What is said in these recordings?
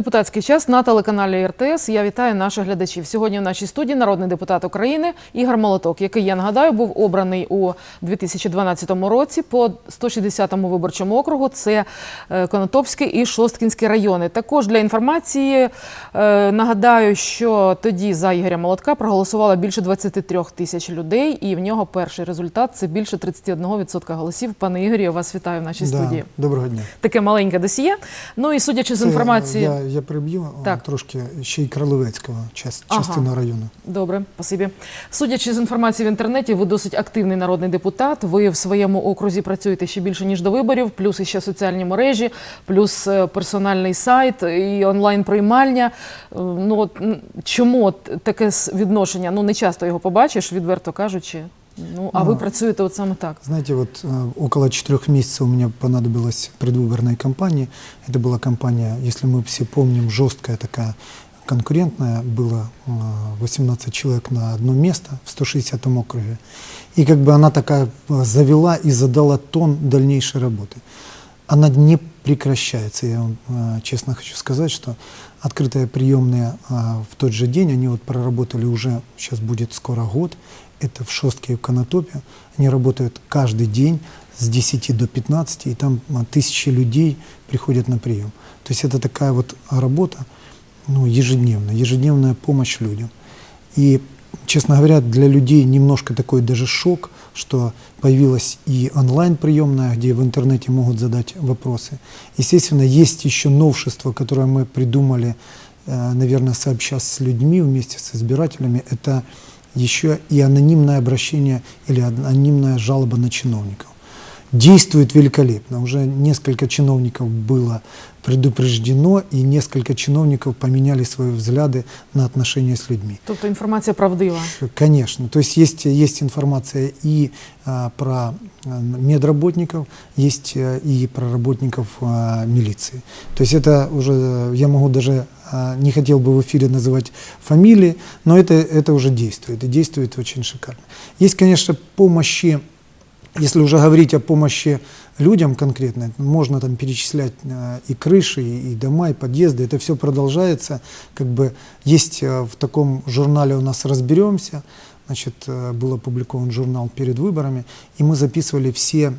Депутатський час на телеканалі РТС. Я вітаю наших глядачів. Сьогодні в нашій студії народний депутат України Ігор Молоток, який я нагадаю був обраний у 2012 році по 160-му виборчому округу. Це е, Конотопський і Шосткінський райони. Також для інформації е, нагадаю, що тоді за Ігоря Молотка проголосувало більше 23 тисяч людей, і в нього перший результат це більше 31% голосів. Пане Ігорі, я вас вітаю в нашій студії. Доброго дня. Таке маленьке досьє. Ну і судячи з інформації. Я, я приб'ю Так. трошки ще й Кролевецького, час, Ага. району. Добре, спасибі. Судячи з інформації в інтернеті, ви досить активний народний депутат. Ви в своєму окрузі працюєте ще більше ніж до виборів, плюс іще соціальні мережі, плюс е, персональний сайт і онлайн приймальня. Е, Ну от м, чому от таке с- відношення? Ну не часто його побачиш, відверто кажучи. Ну а ви Ну, працюєте от саме так. Знаете, вот э, около четырех месяцев у меня понадобилось предвыборной кампании. Это была кампания, если мы все помним, жесткая такая, конкурентная. Было э, 18 человек на одно место в 160 округе. И как бы она такая э, завела и задала тон дальнейшей работы. Она не прекращается. Я вам э, честно хочу сказать, что открытые приемные э, в тот же день, они вот проработали уже, сейчас будет скоро год, это в Шостке и в Конотопе. Они работают каждый день с 10 до 15, и там а, тысячи людей приходят на прием. То есть это такая вот работа ну, ежедневная, ежедневная помощь людям. И, честно говоря, для людей немножко такой даже шок, что появилась и онлайн-приемная, где в интернете могут задать вопросы. Естественно, есть еще новшество, которое мы придумали, э, наверное, сообща с людьми, вместе с избирателями. Это еще и анонимное обращение или анонимная жалоба на чиновников. Действует великолепно. Уже несколько чиновников было предупреждено, и несколько чиновников поменяли свои взгляды на отношения с людьми. Тобто інформація правдива. Конечно. То есть есть, есть информация и а, про а, медработников, есть а, и про работников а, милиции. То есть это уже, я могу даже, не хотел бы в эфире называть фамилии, но это, это уже действует, и действует очень шикарно. Есть, конечно, помощи, если уже говорить о помощи людям конкретно, можно там перечислять э, и крыши, и, дома, и подъезды, это все продолжается. Как бы есть э, в таком журнале у нас «Разберемся», значит, э, был опубликован журнал перед выборами, и мы записывали все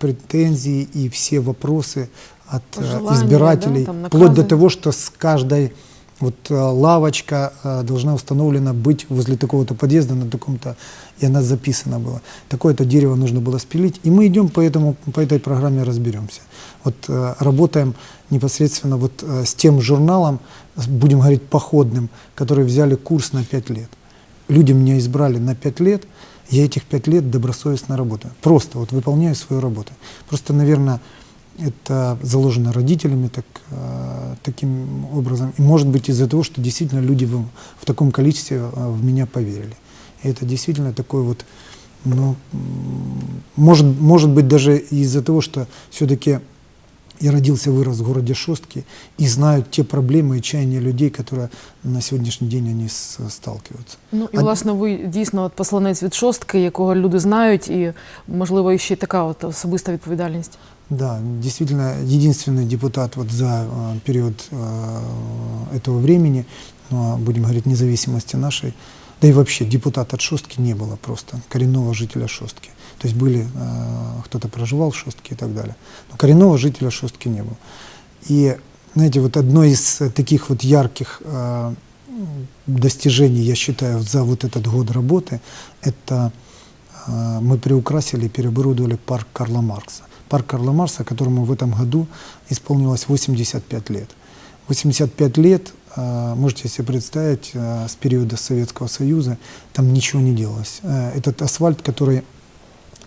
претензии и все вопросы от э, Пожелания, избирателей, да, там вплоть до того, что с каждой вот э, лавочка э, должна установлена быть возле такого-то подъезда на таком-то, и она записана была. Такое-то дерево нужно было спилить, и мы идем по, этому, по этой программе разберемся. Вот работаем непосредственно вот с тем журналом, будем говорить походным, который взяли курс на 5 лет. Люди меня избрали на 5 лет, я этих 5 лет добросовестно работаю. Просто вот выполняю свою работу. Просто, наверное, это заложено родителями так, э, таким образом. И может быть из-за того, что действительно люди в, в таком количестве э, в меня поверили. И это действительно такой вот, ну, может, может быть даже из-за того, что все-таки я родился, вырос в городе Шостки и знаю те проблемы и чаяния людей, которые на сегодняшний день они с- сталкиваются. Ну і А- власне ви дійсно от посланець від шостки, якого люди знають, і можливо ще й така от особиста відповідальність. Да, действительно, единственный депутат вот за э, период э, этого времени, ну, а будем говорить, независимости нашей, да и вообще депутата от Шостки не было просто, коренного жителя Шостки. То есть были, э, кто-то проживал в Шостке и так далее. Но коренного жителя Шостки не было. И, знаете, вот одно из э, таких вот ярких э, достижений, я считаю, за вот этот год работы, это э, мы приукрасили и переоборудовали парк Карла Маркса. Парк Карла Маркса, которому в этом году исполнилось 85 лет. 85 лет, э, можете себе представить, э, с периода Советского Союза, там ничего не делалось. Этот асфальт, который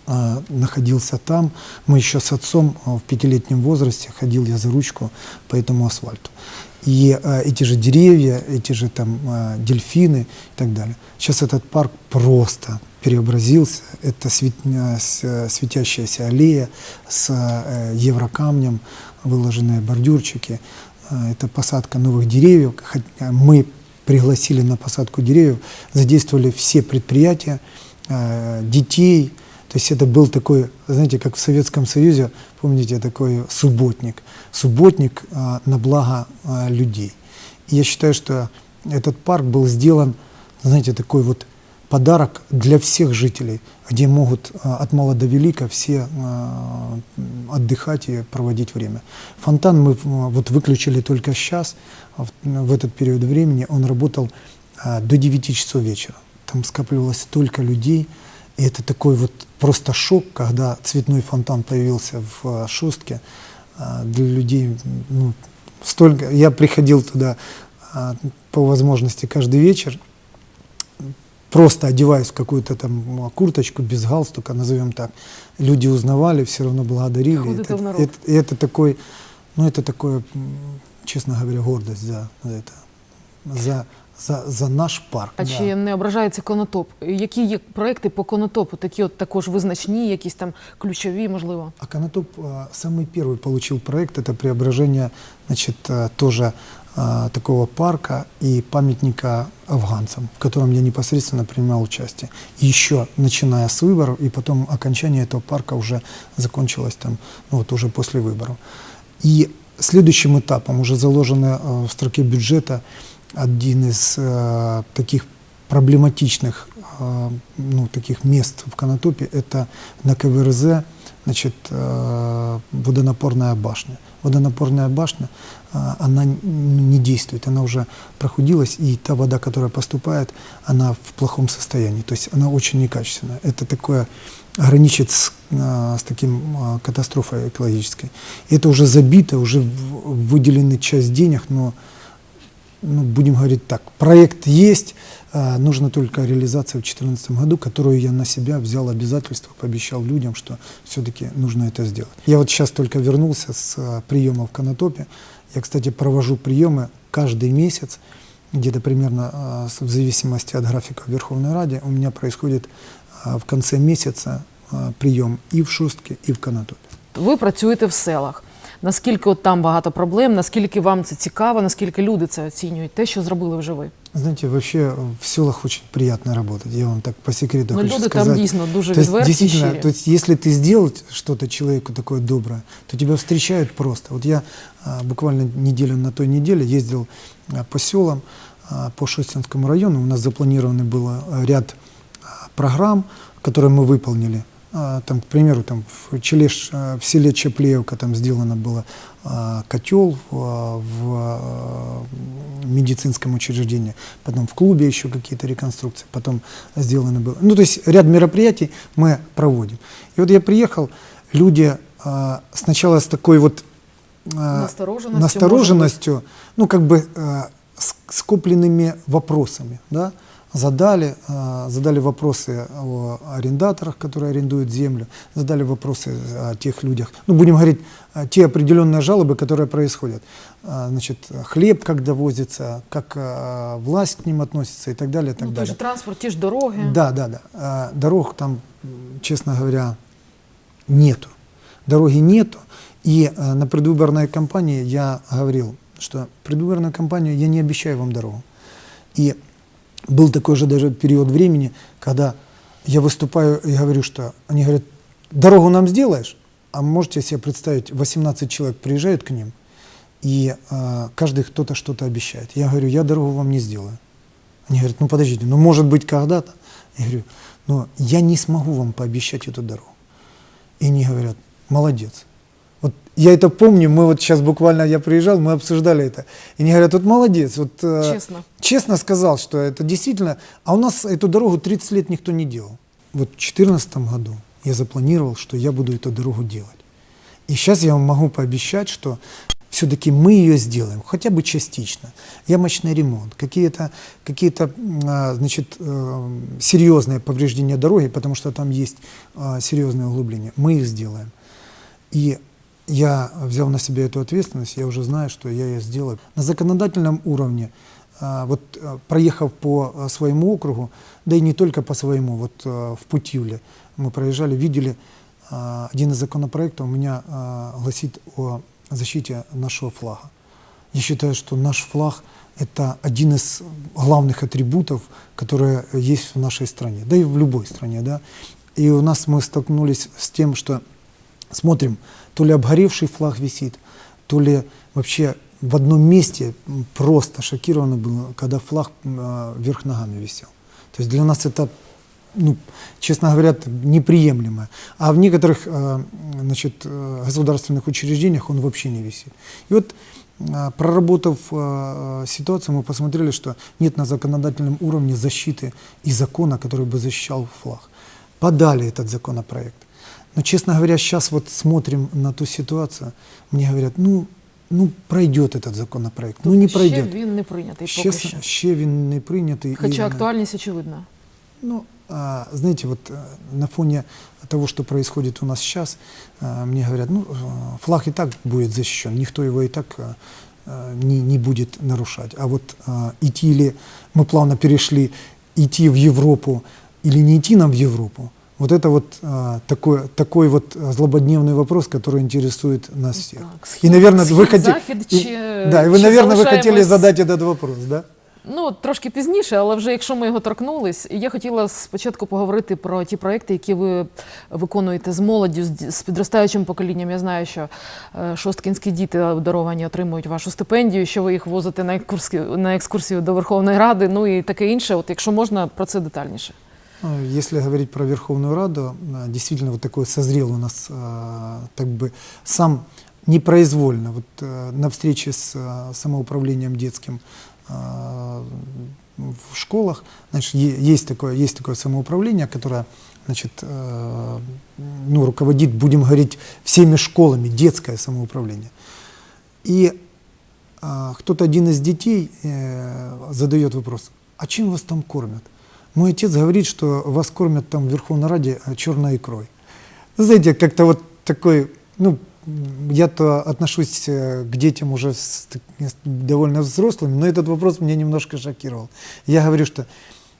э, находился там, мы еще с отцом э, в пятилетнем возрасте ходил я за ручку по этому асфальту. И э, эти же деревья, эти же там дельфины и так далее. Сейчас этот парк просто преобразился. Это светящаяся аллея с э, еврокамнем, выложенные бордюрчики. Это посадка новых деревьев. Мы пригласили на посадку деревьев, задействовали все предприятия, детей, То есть это был такой, знаете, как в Советском Союзе, помните, такой субботник. Субботник а, на благо а, людей. И я считаю, что этот парк был сделан, знаете, такой вот подарок для всех жителей, где могут а, от мала до велика все а, отдыхать и проводить время. Фонтан мы а, вот выключили только сейчас, в, этот период времени он работал до 9 часов вечера. Там скапливалось столько людей, и это такой вот просто шок, когда цветной фонтан появился в а, Шостке. А, Для людей, ну, столько... Я приходил туда а, по возможности каждый вечер, просто одеваясь в какую-то там курточку без галстука, назовем так. Люди узнавали, все равно благодарили. Это, это- и это такой, ну это такое, честно говоря, гордость за, за это, за, за, за наш парк. А да. чи не ображається конотоп? Які є проекти по конотопу, такі от також визначні, якісь там ключові, можливо? А Конотоп а, самый первый получил проект, это преображение, значит, а, тоже а, такого парка и памятника афганцам, в котором я непосредственно принимал участие. И еще начиная с выборов, и потом окончание этого парка уже закончилось там, ну вот уже после выборов. И следующим этапом, уже заложено э, в строке бюджета, один из э, таких проблематичных э, ну, таких мест в Конотопе, это на КВРЗ, значит, э, водонапорная башня. Водонапорная башня, э, она н- не действует, она уже прохудилась, и та вода, которая поступает, она в плохом состоянии, то есть она очень некачественная. Это такое граничит с, э, с таким э, катастрофой экологической. Это уже забито, уже в- выделены часть денег, но ну, будем говорить так, проект есть, а, нужно только реализация в 2014 году, которую я на себя взял обязательство, пообещал людям, что все-таки нужно это сделать. Я вот сейчас только вернулся с а, приема в Конотопе. Я, кстати, провожу приемы каждый месяц, где-то примерно с- в зависимости от графика в Верховной Раде, у меня происходит в конце месяца прием и в Шустке, и в Конотопе. Ви працюєте в селах. Наскільки от там багато проблем, наскільки вам це цікаво, наскільки люди це оцінюють, те, що зробили вже ви? Знаете, вообще в селах очень приятно работать. Я вам так по секрету Ну, хочу люди там сказать. дійсно дуже то есть, відверті, действительно, щирі. то есть, если ты сделал что-то человеку такое доброе, то тебя встречают просто. Вот я а, буквально неделю на той неделе ездил а, по селам, а, по Шостинскому району. У нас запланированы было а, ряд а, программ, которые мы выполнили. А, Там, к примеру, там в, Челеш, а, в селе Чаплеевка там сделано было а, котел в, а, в а, медицинском учреждении, потом в клубе еще какие-то реконструкции, потом сделано было. Ну, то есть ряд мероприятий мы проводим. И вот я приехал, люди сначала с такой вот а, Настороженностью, настороженностью, ну, как бы скопленными вопросами, да, задали, а, задали вопросы о арендаторах, которые арендуют землю, задали вопросы о тех людях, ну, будем говорить, а, те определенные жалобы, которые происходят. А, Значит, хлеб как довозится, как власть к ним относится и так далее, и так Ну, далее. же транспорт, ті ж дороги. Да, да, да. Дорог там, честно говоря, нету. Дороги нету. И на предвыборной кампании я говорил, что предвыборную кампанию я не обещаю вам дорогу. И был такой же даже период времени, когда я выступаю и говорю, что они говорят, дорогу нам сделаешь? А можете себе представить, 18 человек приезжают к ним, и а, каждый кто-то что-то обещает. Я говорю, я дорогу вам не сделаю. Они говорят, ну подождите, ну может быть когда-то. Я говорю, но я не смогу вам пообещать эту дорогу. И они говорят, молодец. Я это помню, мы вот сейчас буквально, я приезжал, мы обсуждали это. И они говорят, вот молодец, вот э, Честно. честно сказал, что это действительно, а у нас эту дорогу 30 лет никто не делал. Вот в 2014 году я запланировал, что я буду эту дорогу делать. И сейчас я вам могу пообещать, что все-таки мы ее сделаем, хотя бы частично. Ямочный ремонт, какие-то какие значит, э, серьезные повреждения дороги, потому что там есть э, серьезные углубления, мы их сделаем. И я взял на себя эту ответственность, я уже знаю, что я ее сделаю. На законодательном уровне, а, вот а, проехав по а, своему округу, да и не только по своему, вот а, в Путивле мы проезжали, видели, а, один из законопроектов у меня а, гласит о защите нашего флага. Я считаю, что наш флаг – это один из главных атрибутов, которые есть в нашей стране, да и в любой стране. Да? И у нас мы столкнулись с тем, что смотрим, то ли обгоревший флаг висит, то ли вообще в одном месте просто шокировано было, когда флаг а, вверх ногами висел. То есть для нас это, ну, честно говоря, неприемлемо. А в некоторых э, значит, э, государственных учреждениях он вообще не висит. И вот а, Проработав э, ситуацию, мы посмотрели, что нет на законодательном уровне защиты и закона, который бы защищал флаг. Подали этот законопроект. Но, честно говоря, сейчас вот смотрим на ту ситуацию, мне говорят, ну, ну пройдет этот законопроект, ну не Ще пройдет. він не прийнятий Ще, поки що. ще він не прийнятий. Хоча і, актуальність очевидна. ну, а, знаете, вот э, на фоне того, что происходит у нас сейчас, э, мне говорят, ну, э, флаг и так будет защищен, никто его и так э, э, не, не будет нарушать. А вот э, идти или мы плавно перешли, идти в Европу или не идти нам в Европу, вот это вот э, такой, такой вот э, злободневный вопрос, который интересует нас всех. Так, и, схід- наверное, вы схід, хотели... захід и- чи- да, и вы, чи наверное, вы хотели залишаємось- задать этот вопрос, да? Ну, от трошки пізніше, але вже якщо ми його торкнулись, я хотіла спочатку поговорити про ті проекти, які ви виконуєте з молоддю, з, ді- з підростаючим поколінням. Я знаю, що е, шосткінські діти обдаровані отримують вашу стипендію, що ви їх возите на екскурсію, на екскурсію до Верховної Ради, ну і таке інше. От якщо можна про це детальніше. Э, Если говорить про Верховную Раду, э, действительно вот такой созрел у нас э, так бы сам непроизвольно вот на встрече с самоуправлением детским в школах, значит, есть такое, есть такое самоуправление, которое значит, ну, руководит, будем говорить, всеми школами, детское самоуправление. И кто-то один из детей задает вопрос, а чем вас там кормят? Мой отец говорит, что вас кормят там в Верховной Раде э, черной икрой. Вы Знаете, как-то вот такой, ну, я-то отношусь э, к детям уже с с довольно взрослыми, но этот вопрос меня немножко шокировал. Я говорю, что,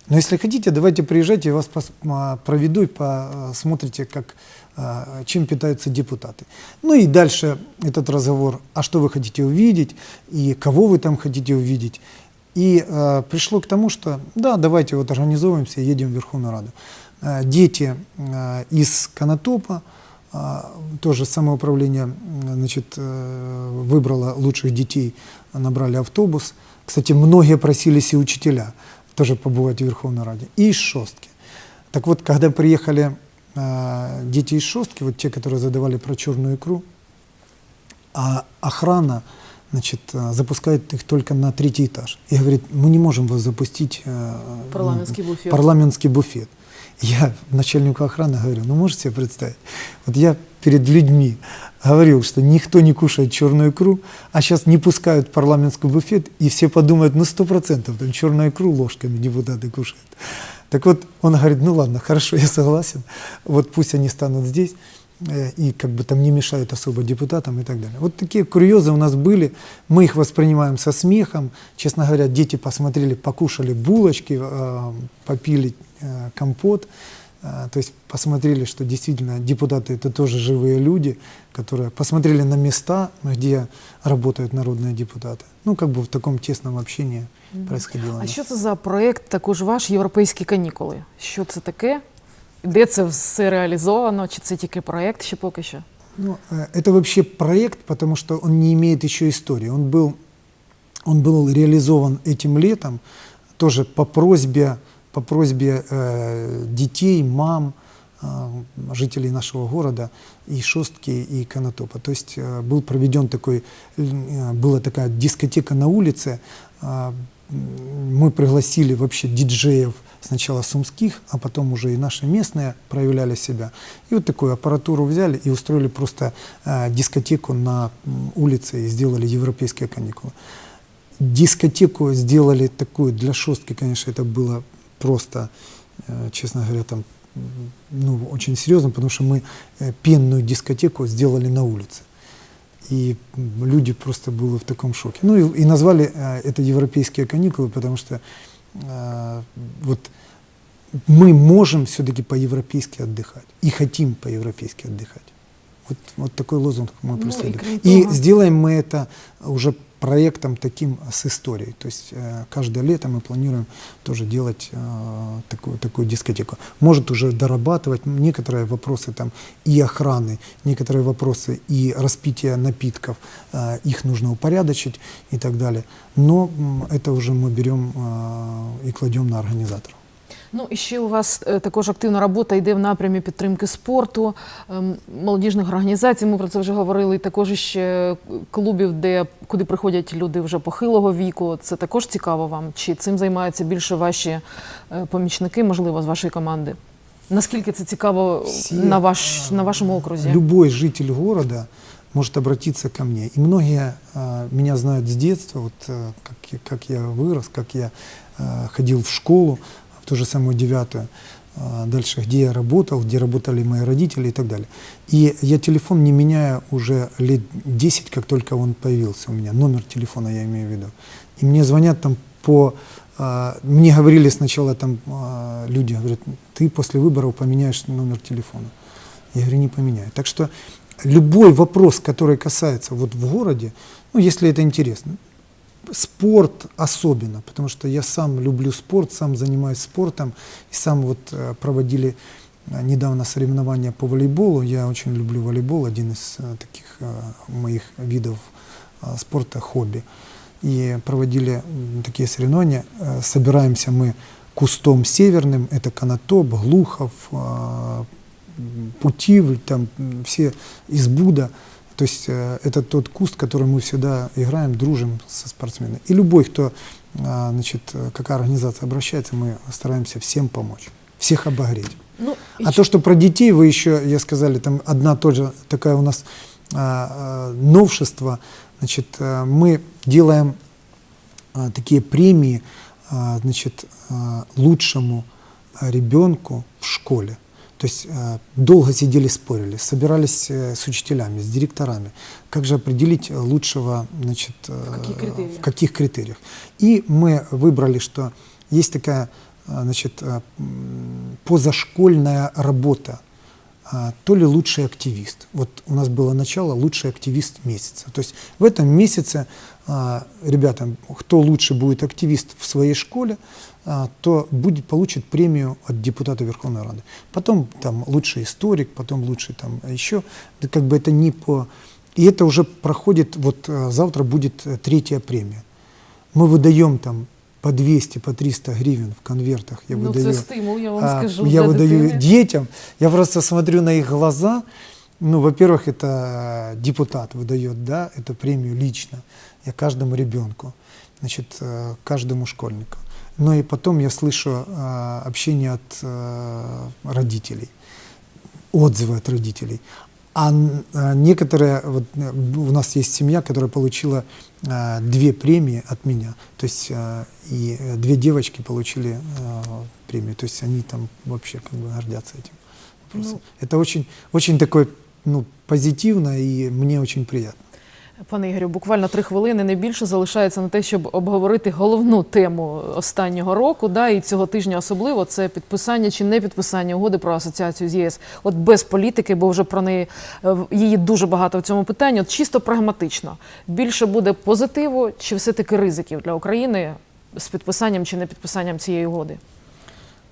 ну, если хотите, давайте приезжайте, я вас пос- а, проведу и посмотрите, как, а, чем питаются депутаты. Ну и дальше этот разговор, а что вы хотите увидеть, и кого вы там хотите увидеть. И э, пришло к тому, что да, давайте вот организовываемся, едем в Верховную Раду. Э, дети э, из Конотопа, э, тоже самоуправление м, значит, э, выбрало лучших детей, набрали автобус. Кстати, многие просились и учителя тоже побывать в Верховной Раде. И из Шостки. Так вот, когда приехали э, дети из Шостки, вот те, которые задавали про черную икру, а охрана значит, э, запускает их только на третий этаж. И говорит, мы не можем вас запустить э, Парламентский ну, буфет. парламентский буфет. Я начальнику охраны говорю, ну можете себе представить, вот я перед людьми говорил, что никто не кушает черную икру, а сейчас не пускают парламентский буфет, и все подумают, ну сто процентов, там черную икру ложками депутаты кушают. Так вот, он говорит, ну ладно, хорошо, я согласен, вот пусть они станут здесь, и как бы там не мешают особо депутатам и так далее. Вот такие курьезы у нас были, мы их воспринимаем со смехом. Честно говоря, дети посмотрели, покушали булочки, э, попили э, компот, э, то есть посмотрели, что действительно депутаты это тоже живые люди, которые посмотрели на места, где работают народные депутаты. Ну, как бы в таком тесном общении происходило. у А нас. що це за проект, також ваш європейські канікули? Що це таке? Де це все реалізовано? Чи це тільки проект ще поки що? Ну, это вообще проект, потому что он не имеет еще истории. Он был, он был реализован этим летом тоже по просьбе, по просьбе э, детей, мам, э, жителей нашего города и Шостки, и Конотопа. То есть э, был проведен такой, э, была такая дискотека на улице. Э, мы пригласили вообще диджеев сначала сумских, а потом уже и наши местные проявляли себя. И вот такую аппаратуру взяли и устроили просто э, дискотеку на улице и сделали европейские каникулы. Дискотеку сделали такую для шостки, конечно, это было просто, э, честно говоря, там ну, очень серьезно, потому что мы э, пенную дискотеку сделали на улице. И люди просто были в таком шоке. Ну и, и назвали э, это европейские каникулы, потому что э, вот мы можем все-таки по-европейски отдыхать и хотим по-европейски отдыхать. Вот, вот такой лозунг мы Ну, и преследуем. и того- сделаем мы это уже проектом таким с историей. То есть э, каждое лето мы планируем тоже делать э, такую, такую дискотеку. Может уже дорабатывать некоторые вопросы там и охраны, некоторые вопросы и распития напитков, э, их нужно упорядочить и так далее. Но это уже мы берем и кладем на организаторов. Ну і ще у вас е, також активна робота йде в напрямі підтримки спорту, ем, молодіжних організацій. Ми про це вже говорили. І також ще клубів, де куди приходять люди вже похилого віку. Це також цікаво вам. Чи цим займаються більше ваші е, помічники, можливо, з вашої команди? Наскільки це цікаво Всі, на ваш на вашому окрузі? Любой житель города может обратиться ко мне. И многие а, меня знают с детства, вот а, как, я- как я вырос, как я а, ходил в школу, ту же самую девятую, а, дальше, где я работал, где работали мои родители и так далее. И я телефон не меняю уже лет 10, как только он появился у меня, номер телефона я имею в виду. И мне звонят там по... а, Мне говорили сначала там а, люди, говорят, ты после выборов поменяешь номер телефона. Я говорю, не поменяю. Так что любой вопрос, который касается вот в городе, ну, если это интересно, спорт особенно, потому что я сам люблю спорт, сам занимаюсь спортом, и сам вот э, проводили э, недавно соревнования по волейболу, я очень люблю волейбол, один из э, таких моих видов спорта, хобби. И проводили такие соревнования, собираемся мы кустом северным, это Конотоп, Глухов, Путивль, там все из Буда. То есть э, это тот куст, который мы всегда играем, дружим со спортсменами. И любой, кто, а, значит, э, какая организация обращается, мы стараемся всем помочь, всех обогреть. Ну, А то, что про детей вы еще, я сказали, там одна тоже такая у нас а, новшество, значит, а, мы делаем а, такие премии, а, значит, а, лучшему ребенку в школе. То есть а, долго сидели, спорили, собирались э, с учителями, с директорами, как же определить э, лучшего, значит, э, в каких критериях. И мы выбрали, что есть такая, значит, позашкольная работа, а, то ли лучший активист. Вот у нас было начало лучший активист месяца. То есть в этом месяце, а, ребята, кто лучше будет активист в своей школе, а, то будет, получит премию от депутата Верховной Рады. Потом там лучший историк, потом лучший там еще. Да как бы это не по... И это уже проходит, вот а, завтра будет э, третья премия. Мы выдаем там по 200, по 300 гривен в конвертах. Я ну, выдаю. це стимул, я вам А, скажу. я выдаю дитини. детям, я просто смотрю на их глаза. Ну, во-первых, это депутат выдает, да, эту премию лично, я каждому ребенку, значит, э, каждому школьнику. Но и потом я слышу э, общение от э, родителей, отзывы от родителей. А некоторые, вот у нас есть семья, которая получила э, две премии от меня. То есть э, и две девочки получили э, премию. То есть они там вообще как бы гордятся этим вопросом. Это очень, очень такое ну, позитивно и мне очень приятно. Пане Ігорю, буквально три хвилини не більше залишається на те, щоб обговорити головну тему останнього року, да, і цього тижня особливо це підписання чи не підписання угоди про асоціацію з ЄС. От без політики, бо вже про неї е, її дуже багато в цьому питанні. От чисто прагматично більше буде позитиву чи все-таки ризиків для України з підписанням чи не підписанням цієї угоди?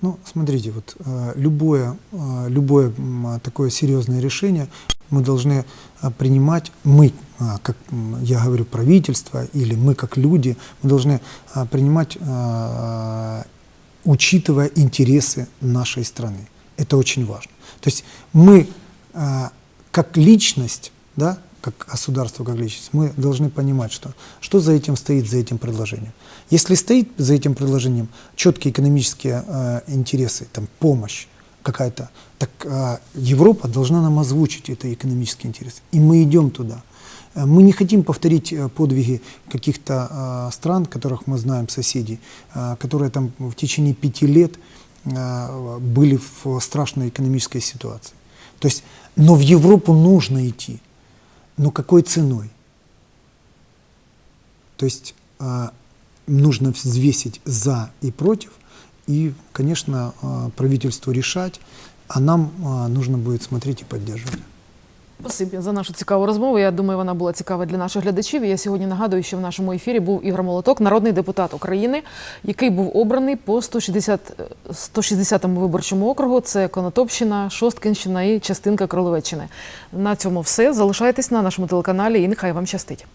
Ну, смотрите, вот э, любое, э, любое такое серьезное решение мы должны э, принимать, мы, как я говорю, правительство или мы как люди, мы должны принимать, учитывая интересы нашей страны. Это очень важно. То есть мы как личность, да, как государство, как личность, мы должны понимать, что, что за этим стоит, за этим предложением. Если стоит за этим предложением четкие экономические э, интересы, там, помощь какая-то, так э, Европа должна нам озвучить это экономические интересы. И мы идем туда. Э, Мы не хотим повторить э, подвиги каких-то э, стран, которых мы знаем, соседей, э, которые там в течение пяти лет э, были в страшной экономической ситуации. То есть, но в Европу нужно идти. Но какой ценой? То есть а, нужно взвесить за и против, и, конечно, а, правительству решать, а нам а, нужно будет смотреть и поддерживать. Спасибі за нашу цікаву розмову. Я думаю, вона була цікава для наших глядачів. Я сьогодні нагадую, що в нашому ефірі був Ігор Молоток, народний депутат України, який був обраний по 160, 160-му виборчому округу. Це Конотопщина, Шосткинщина і частинка Кролевеччини. На цьому все. Залишайтесь на нашому телеканалі і нехай вам щастить.